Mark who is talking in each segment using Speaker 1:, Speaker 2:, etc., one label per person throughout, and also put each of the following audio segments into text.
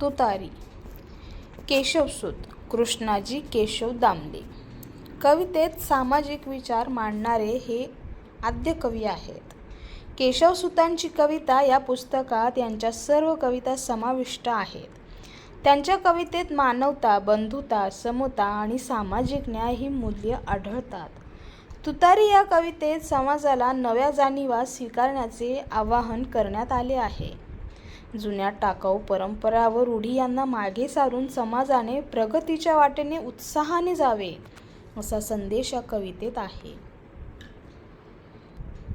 Speaker 1: तुतारी केशवसूत कृष्णाजी केशव दामले. कवितेत सामाजिक विचार मांडणारे हे आद्य कवी आहेत. केशवसुतांची कविता या पुस्तकात यांच्या सर्व कविता समाविष्ट आहेत. त्यांच्या कवितेत मानवता बंधुता समता आणि सामाजिक न्याय ही मूल्य आढळतात. तुतारी या कवितेत समाजाला नव्या जाणीवा स्वीकारण्याचे आवाहन करण्यात आले आहे. जुन्या टाकाऊ परंपरा व रूढी यांना मागे सारून समाजाने प्रगतीच्या वाटेने उत्साहाने जावे असा संदेश या कवितेत आहे.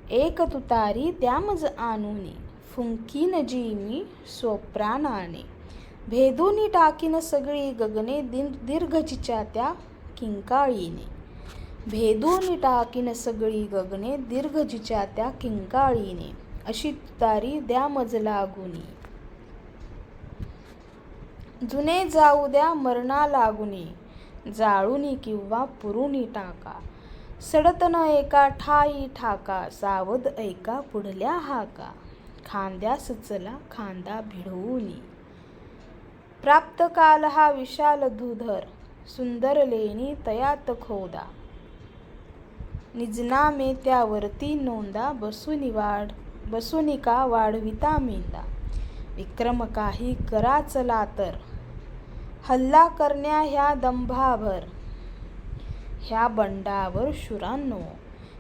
Speaker 1: एक तुतारी द्यामज आणूनी फुंकीन जी मी स्वप्राणाने. भेदूनी टाकीन सगळी गगने दिन दीर्घचिच्या त्या किंकाळीने. भेदूनी टाकीन सगळी गगने दीर्घजिच्या त्या किंकाळीने. अशी तुतारी द्या मज लागुनी जुने जाऊ द्या मरणा लागुनी. जाळुनी किंवा पुरुनी टाका. सडत न एका ठाई ठाका सावध ऐका पुढल्या हाका. खांद्या सुचला खांदा भिडवूनी. प्राप्त काल हा विशाल धुधर सुंदर लेणी तयात खोदा. निजनामे त्यावरती नोंदा बसुनी वाढ बसुनिका वाढविता मेंदा. विक्रम काही करा चला तर हल्ला करण्या ह्या दंभावर ह्या बंडावर शुरांनो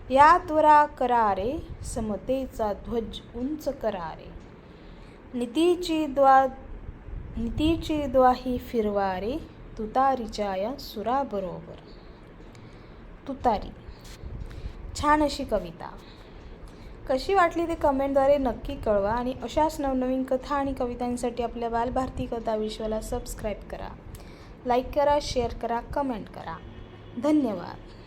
Speaker 1: या त्वरा करारे समतेचा ध्वज उंच करारे. नीतीची द्वा नीतीची द्वाही फिरवारे तुतारीच्या या सुराबरोबर. तुतारी छान अशी कविता. कशी वाटली ते कमेंटद्वारे नक्की कळवा आणि अशाच नवनवीन कथा आणि कवितांसाठी आपल्या बालभारती कथा विश्वाला सबस्क्राईब करा. लाईक करा शेअर करा कमेंट करा. धन्यवाद.